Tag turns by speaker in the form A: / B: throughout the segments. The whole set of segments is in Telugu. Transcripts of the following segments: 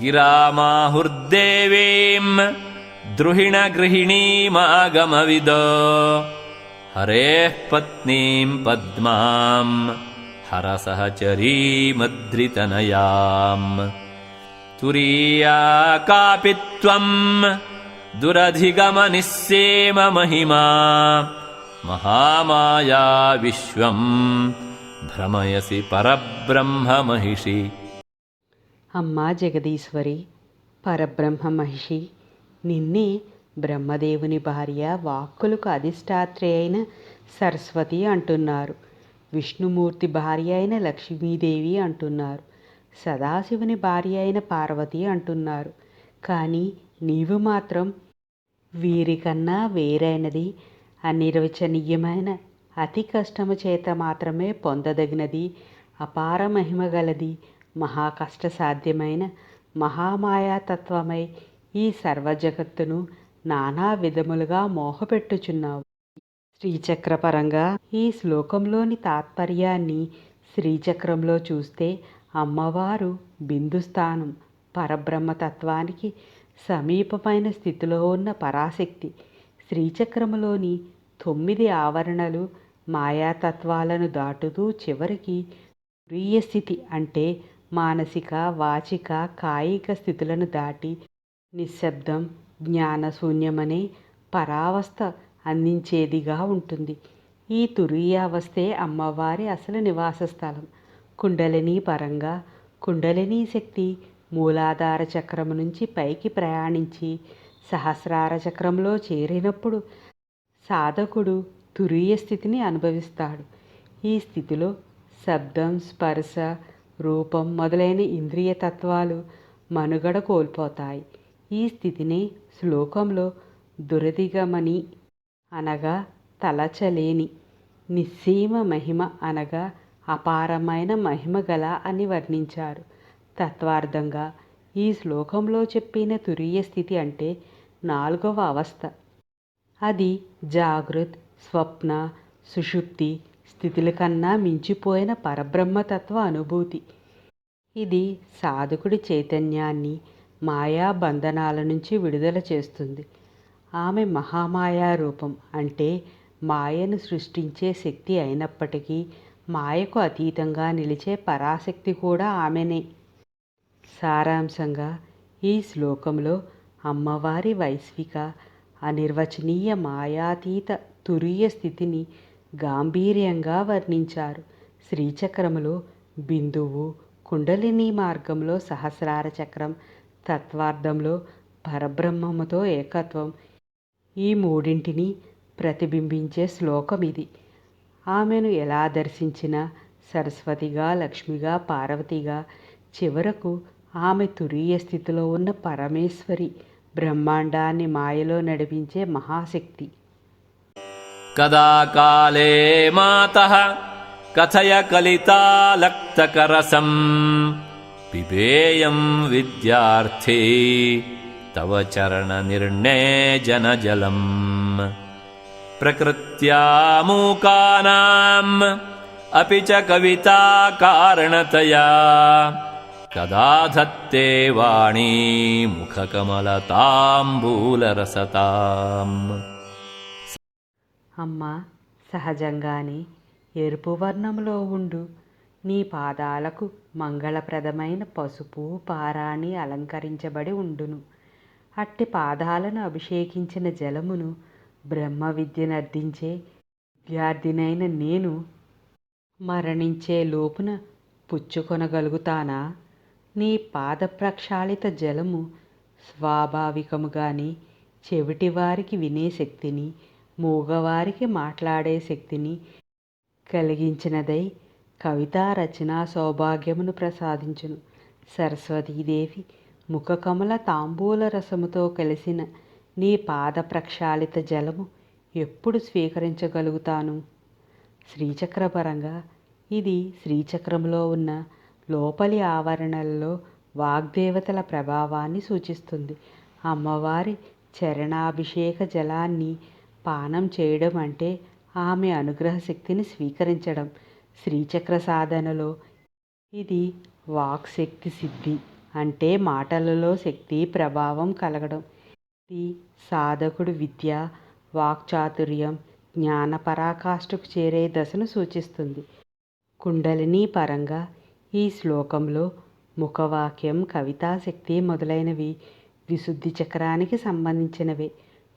A: गिरामाहुर्देवीम् द्रुहिणगृहिणीमागमविद। हरेः पत्नीम् पद्माम् हरसहचरीमद्रितनयाम्। तुरीया कापि त्वम् दुरधिगमनिःसेम महिमा महामाया विश्वम् भ्रमयसि परब्रह्ममहिषि।
B: అమ్మా జగదీశ్వరి పరబ్రహ్మ మహిషి నిన్నే బ్రహ్మదేవుని భార్య వాక్కులకు అధిష్టాత్రి అయిన సరస్వతి అంటున్నారు. విష్ణుమూర్తి భార్య అయిన లక్ష్మీదేవి అంటున్నారు. సదాశివుని భార్య అయిన పార్వతి అంటున్నారు. కానీ నీవు మాత్రం వీరికన్నా వేరైనది అనిర్వచనీయమైన అతి కష్టము చేత మాత్రమే పొందదగినది అపార మహిమ మహాకష్ట మహా కష్ట సాధ్యమైన మహామాయాతత్వమై ఈ సర్వజగత్తును నానా విధములుగా మోహపెట్టుచున్నావు. శ్రీచక్రపరంగా ఈ శ్లోకంలోని తాత్పర్యాన్ని శ్రీచక్రంలో చూస్తే అమ్మవారు బిందుస్థానం పరబ్రహ్మతత్వానికి సమీపమైన స్థితిలో ఉన్న పరాశక్తి. శ్రీచక్రములోని తొమ్మిది ఆవరణలు మాయాతత్వాలను దాటుతూ చివరికి స్థితి అంటే మానసిక వాచిక కాయిక స్థితులను దాటి నిశ్శబ్దం జ్ఞానశూన్యమనే పరావస్థ అందించేదిగా ఉంటుంది. ఈ తురీయావస్థే అమ్మవారి అసలు నివాస స్థలం. కుండలిని పరంగా కుండలిని శక్తి మూలాధార చక్రం నుంచి పైకి ప్రయాణించి సహస్రార చక్రంలో చేరినప్పుడు సాధకుడు తురీయ స్థితిని అనుభవిస్తాడు. ఈ స్థితిలో శబ్దం స్పర్శ రూపం మొదలైన ఇంద్రియ తత్వాలు మనుగడ కోల్పోతాయి. ఈ స్థితిని శ్లోకంలో దురదిగమని అనగా తలచలేని నిస్సీమ మహిమ అనగా అపారమైన మహిమ గల అని వర్ణించారు. తత్వార్థంగా ఈ శ్లోకంలో చెప్పిన తురియ స్థితి అంటే నాలుగవ అవస్థ. అది జాగృత్ స్వప్న సుషుప్తి స్థితుల కన్నా మించిపోయిన పరబ్రహ్మతత్వ అనుభూతి. ఇది సాధకుడి చైతన్యాన్ని మాయా బంధనాల నుంచి విడుదల చేస్తుంది. ఆమె మహామాయా రూపం అంటే మాయను సృష్టించే శక్తి అయినప్పటికీ మాయకు అతీతంగా నిలిచే పరాశక్తి కూడా ఆమెనే. సారాంశంగా ఈ శ్లోకంలో అమ్మవారి వైశ్విక అనిర్వచనీయ మాయాతీత తురీయ స్థితిని గాంభీర్యంగా వర్ణించారు. శ్రీచక్రములో బిందువు కుండలిని మార్గంలో సహస్రార చక్రం తత్వార్థంలో పరబ్రహ్మముతో ఏకత్వం. ఈ మూడింటిని ప్రతిబింబించే శ్లోకం ఇది. ఆమెను ఎలా దర్శించినా సరస్వతిగా లక్ష్మిగా పార్వతిగా చివరకు ఆమె తురీయ స్థితిలో ఉన్న పరమేశ్వరి బ్రహ్మాండాన్ని మాయలో నడిపించే మహాశక్తి.
A: कदा काले मातः कथय कलितालक्तकरसम्। पिबेयम् विद्यार्थी तव चरणनिर्णे जनजलम्। प्रकृत्या मूकानाम् अपि च कविता कारणतया कदा धत्ते वाणी मुखकमलताम्बूलरसताम्।
B: అమ్మ సహజంగానే ఎరుపు వర్ణంలో ఉండు. నీ పాదాలకు మంగళప్రదమైన పసుపు పారాణి అలంకరించబడి ఉండును. అట్టి పాదాలను అభిషేకించిన జలమును బ్రహ్మ విద్యనర్థించే విద్యార్థినైన నేను మరణించే లోపున పుచ్చుకొనగలుగుతానా? నీ పాద ప్రక్షాళిత జలము స్వాభావికముగాని చెవిటివారికి వినే శక్తిని మూగవారికి మాట్లాడే శక్తిని కలిగించినదై కవితా రచనా సౌభాగ్యమును ప్రసాదించును. సరస్వతీదేవి ముఖకమల తాంబూల రసముతో కలిసిన నీ పాద ప్రక్షాళిత జలము ఎప్పుడు స్వీకరించగలుగుతాను? శ్రీచక్రపరంగా ఇది శ్రీచక్రంలో ఉన్న లోపలి ఆవరణల్లో వాగ్దేవతల ప్రభావాన్ని సూచిస్తుంది. అమ్మవారి చరణాభిషేక జలాన్ని పానం చేయడం అంటే ఆమె అనుగ్రహ శక్తిని స్వీకరించడం. శ్రీచక్ర సాధనలో ఇది వాక్శక్తి సిద్ధి అంటే మాటలలో శక్తి ప్రభావం కలగడం. ఇది సాధకుడు విద్య వాక్చాతుర్యం జ్ఞాన పరాకాష్ఠకు చేరే దశను సూచిస్తుంది. కుండలిని పరంగా ఈ శ్లోకంలో ముఖవాక్యం కవితాశక్తి మొదలైనవి విశుద్ధి చక్రానికి సంబంధించినవే.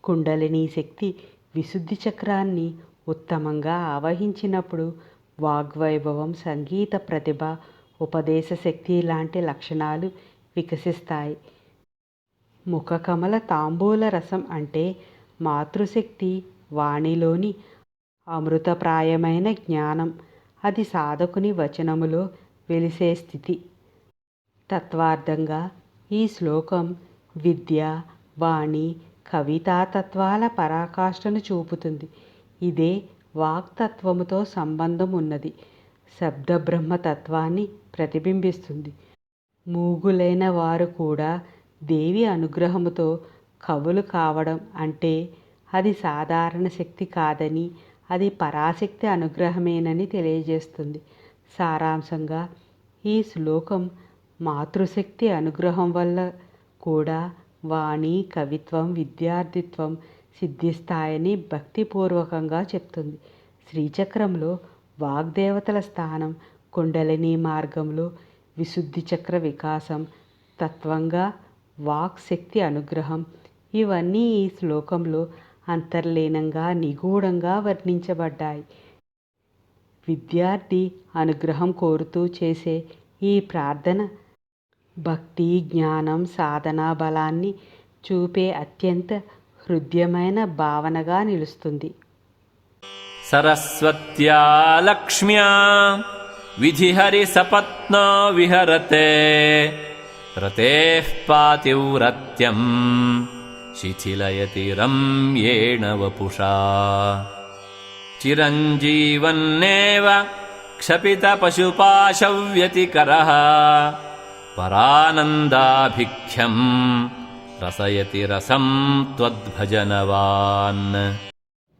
B: కుండలిని శక్తి విశుద్ధి చక్రాన్ని ఉత్తమంగా ఆవహించినప్పుడు వాగ్వైభవం సంగీత ప్రతిభ ఉపదేశ శక్తి లాంటి లక్షణాలు వికసిస్తాయి. ముఖకమల తాంబూల రసం అంటే మాతృశక్తి వాణిలోని అమృతప్రాయమైన జ్ఞానం. అది సాధకుని వచనములో వెలిసే స్థితి. తత్వార్థంగా ఈ శ్లోకం విద్య వాణి కవితాతత్వాల పరాకాష్ఠను చూపుతుంది. ఇదే వాక్తత్వముతో సంబంధం ఉన్నది శబ్దబ్రహ్మతత్వాన్ని ప్రతిబింబిస్తుంది. మూగులైన వారు కూడా దేవి అనుగ్రహముతో కవులు కావడం అంటే అది సాధారణ శక్తి కాదని అది పరాశక్తి అనుగ్రహమేనని తెలియజేస్తుంది. సారాంశంగా ఈ శ్లోకం మాతృశక్తి అనుగ్రహం వల్ల కూడా వాణి కవిత్వం విద్యార్థిత్వం సిద్ధిస్తాయని భక్తిపూర్వకంగా చెప్తుంది. శ్రీచక్రంలో వాగ్దేవతల స్థానం కుండలిని మార్గంలో విశుద్ధి చక్ర వికాసం తత్వంగా వాక్ శక్తి అనుగ్రహం ఇవన్నీ ఈ శ్లోకంలో అంతర్లీనంగా నిగూఢంగా వర్ణించబడ్డాయి. విద్యార్థి అనుగ్రహం కోరుతూ చేసే ఈ ప్రార్థన భక్తి జ్ఞానం సాధనా బలాన్ని చూపే అత్యంత హృదయమైన భావనగా నిలుస్తుంది.
A: సరస్వత్యా లక్ష్మ్యా విధిహరి సపత్నా విహరతే రతే పాతివ్రత్యం శిథిలయతి రమ్యేణ వపుషా. చిరంజీవన్నేవ క్షపిత పశుపాశవ్యతికర పరానందాభిఖ్యం. రసయతి రసం త్వద్భజనవాన్.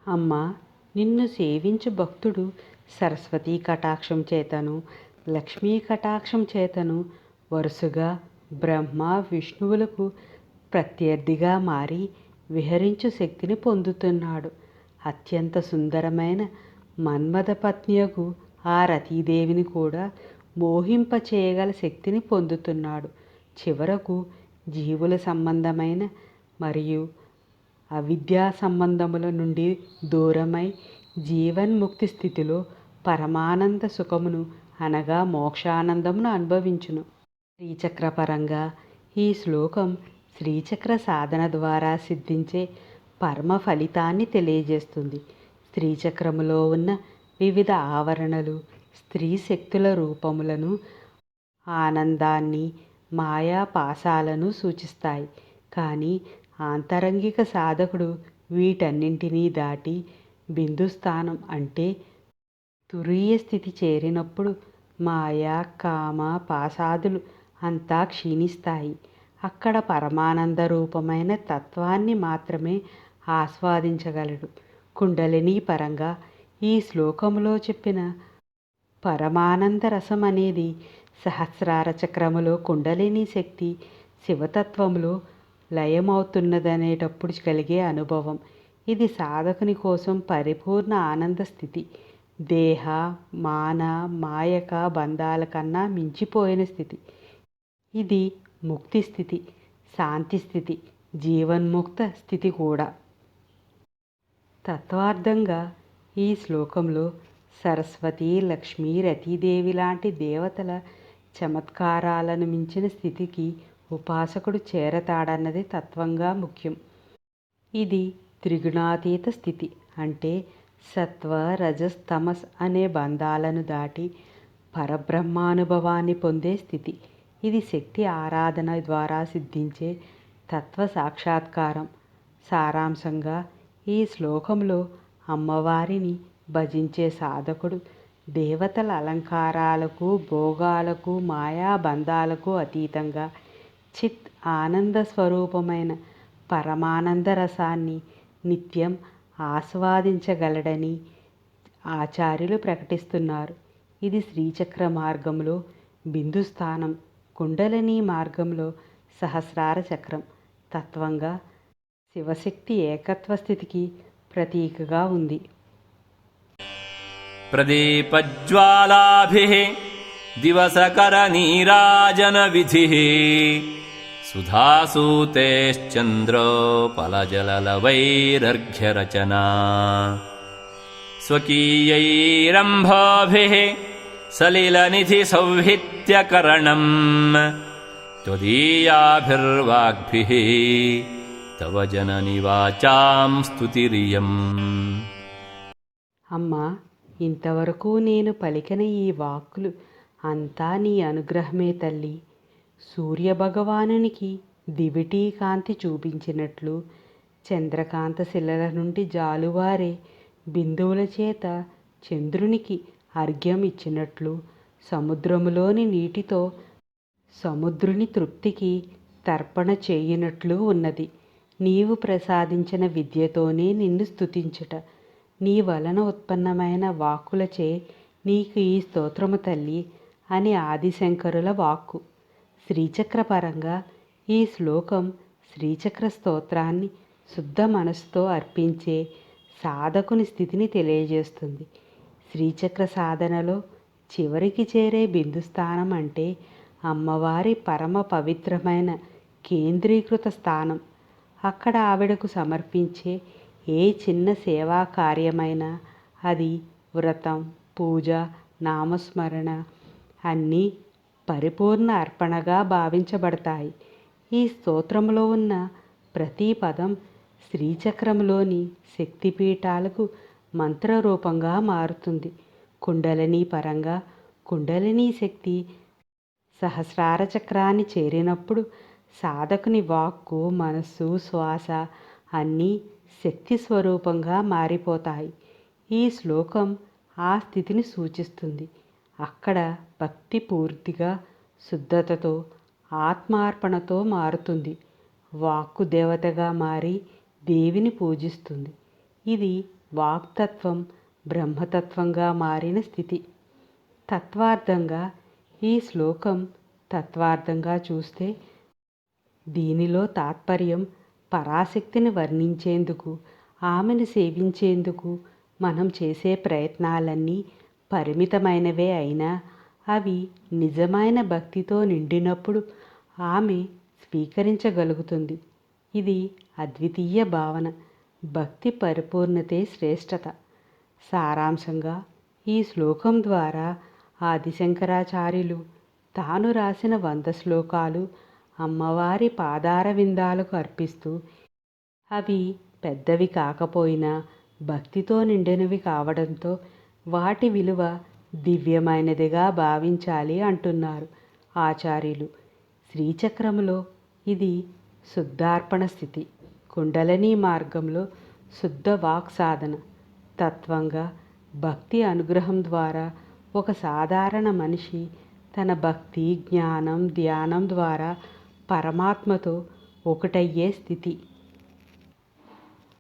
B: అమ్మా నిన్ను సేవించు భక్తుడు సరస్వతీ కటాక్షం చేతను లక్ష్మీ కటాక్షం చేతను వరుసగా బ్రహ్మ విష్ణువులకు ప్రత్యర్థిగా మారి విహరించు శక్తిని పొందుతున్నాడు. అత్యంత సుందరమైన మన్మథ పత్నియకు ఆ రతీదేవిని కూడా మోహింప చేయగల శక్తిని పొందుతున్నాడు. చివరకు జీవుల సంబంధమైన మరియు అవిద్యా సంబంధముల నుండి దూరమై జీవన్ముక్తి స్థితిలో పరమానంద సుఖమును అనగా మోక్షానందమును అనుభవించును. శ్రీచక్రపరంగా ఈ శ్లోకం శ్రీచక్ర సాధన ద్వారా సిద్ధించే పరమ ఫలితాన్ని తెలియజేస్తుంది. శ్రీచక్రములో ఉన్న వివిధ ఆవరణలు స్త్రీ శక్తుల రూపములను ఆనందాన్ని మాయా పాశాలను సూచిస్తాయి. కానీ ఆంతరంగిక సాధకుడు వీటన్నింటినీ దాటి బిందుస్థానం అంటే తురీయ స్థితి చేరినప్పుడు మాయా కామ పాసాదులు అంతా క్షీణిస్తాయి. అక్కడ పరమానంద రూపమైన తత్వాన్ని మాత్రమే ఆస్వాదించగలడు. కుండలిని పరంగా ఈ శ్లోకంలో చెప్పిన పరమానంద రసం అనేది సహస్రార చక్రములో కుండలిని శక్తి శివతత్వంలో లయమవుతున్నదనేటప్పుడు కలిగే అనుభవం. ఇది సాధకుని కోసం పరిపూర్ణ ఆనంద స్థితి. దేహ మాన మాయక బంధాల కన్నా మించిపోయిన స్థితి. ఇది ముక్తి స్థితి శాంతి స్థితి జీవన్ముక్త స్థితి కూడా. తత్వార్థంగా ఈ శ్లోకంలో సరస్వతి లక్ష్మి రతీదేవి లాంటి దేవతల చమత్కారాలను మించిన స్థితికి ఉపాసకుడు చేరతాడన్నది తత్వంగా ముఖ్యం. ఇది త్రిగుణాతీత స్థితి అంటే సత్వ రజస్ తమస్ అనే బంధాలను దాటి పరబ్రహ్మానుభవాన్ని పొందే స్థితి. ఇది శక్తి ఆరాధన ద్వారా సిద్ధించే తత్వ సాక్షాత్కారం. సారాంశంగా ఈ శ్లోకంలో అమ్మవారిని భజించే సాధకుడు. దేవతల అలంకారాలకు భోగాలకు మాయా బంధాలకు అతీతంగా చిత్ ఆనంద స్వరూపమైన పరమానంద రసాన్ని నిత్యం ఆస్వాదించగలడని ఆచార్యులు ప్రకటిస్తున్నారు. ఇది శ్రీచక్ర మార్గంలో బిందుస్థానం కుండలిని మార్గంలో సహస్రార చక్రం. తత్వంగా శివశక్తి ఏకత్వ స్థితికి ప్రతీకగా ఉంది.
A: प्रदीपज्वालाभिः दिवसकरनीराजनविधिः सुधासूतेश्चन्द्रोपलजललवैरर्घ्यरचना स्वकीयैरम्भाभिः सलिलनिधिसौहित्यकरणम् त्वदीयाभिर्वाग्भिः तव जननि वाचां स्तुतिरियम्
B: అమ్మా ఇంతవరకు నేను పలికిన ఈ వాక్కులు అంతా నీ అనుగ్రహమే తల్లి. సూర్యభగవానునికి దివిటీ కాంతి చూపించినట్లు చంద్రకాంత శిలల నుండి జాలువారే బిందువుల చేత చంద్రునికి అర్ఘ్యం ఇచ్చినట్లు సముద్రములోని నీటితో సముద్రుని తృప్తికి తర్పణ చేయినట్లు ఉన్నది. నీవు ప్రసాదించిన విద్యతోనే నిన్ను స్తుతించుట. నీ వలన ఉత్పన్నమైన వాక్కులచే నీకు ఈ స్తోత్రము తల్లి అని ఆదిశంకరుల వాక్కు. శ్రీచక్రపరంగా ఈ శ్లోకం శ్రీచక్ర స్తోత్రాన్ని శుద్ధ మనసుతో అర్పించే సాధకుని స్థితిని తెలియజేస్తుంది. శ్రీచక్ర సాధనలో చివరికి చేరే బిందు స్థానం అంటే అమ్మవారి పరమ పవిత్రమైన కేంద్రీకృత స్థానం. అక్కడ ఆవిడకు సమర్పించే ఏ చిన్న సేవా కార్యమైనా అది వ్రతం పూజ నామస్మరణ అన్నీ పరిపూర్ణ అర్పణగా భావించబడతాయి. ఈ స్తోత్రంలో ఉన్న ప్రతి పదం శ్రీచక్రంలోని శక్తిపీఠాలకు మంత్రరూపంగా మారుతుంది. కుండలిని పరంగా కుండలిని శక్తి సహస్రార చక్రాన్ని చేరినప్పుడు సాధకుని వాక్కు మనస్సు శ్వాస అన్నీ శక్తి స్వరూపంగా మారిపోతాయి. ఈ శ్లోకం ఆ స్థితిని సూచిస్తుంది. అక్కడ భక్తి పూర్తిగా శుద్ధతతో ఆత్మార్పణతో మారుతుంది. వాక్కు దేవతగా మారి దేవిని పూజిస్తుంది. ఇది వాక్తత్వం బ్రహ్మతత్వంగా మారిన స్థితి. తత్వార్థంగా ఈ శ్లోకం తత్వార్థంగా చూస్తే దీనిలో తాత్పర్యం పరాశక్తిని వర్ణించేందుకు ఆమెను సేవించేందుకు మనం చేసే ప్రయత్నాలన్నీ పరిమితమైనవే అయినా అవి నిజమైన భక్తితో నిండినప్పుడు ఆమె స్వీకరించగలుగుతుంది. ఇది అద్వితీయ భావన భక్తి పరిపూర్ణతే శ్రేష్టత. సారాంశంగా ఈ శ్లోకం ద్వారా ఆదిశంకరాచార్యులు తాను రాసిన వంద శ్లోకాలు అమ్మవారి పాదార విందాలకు అర్పిస్తూ అవి పెద్దవి కాకపోయినా భక్తితో నిండినవి కావడంతో వాటి విలువ దివ్యమైనదిగా భావించాలి అంటున్నారు ఆచార్యులు. శ్రీచక్రములో ఇది శుద్ధార్పణ స్థితి. కుండలనీ మార్గంలో శుద్ధ వాక్ సాధన. తత్వంగా భక్తి అనుగ్రహం ద్వారా ఒక సాధారణ మనిషి తన భక్తి జ్ఞానం ధ్యానం ద్వారా పరమాత్మతో ఒకటయ్యే స్థితి.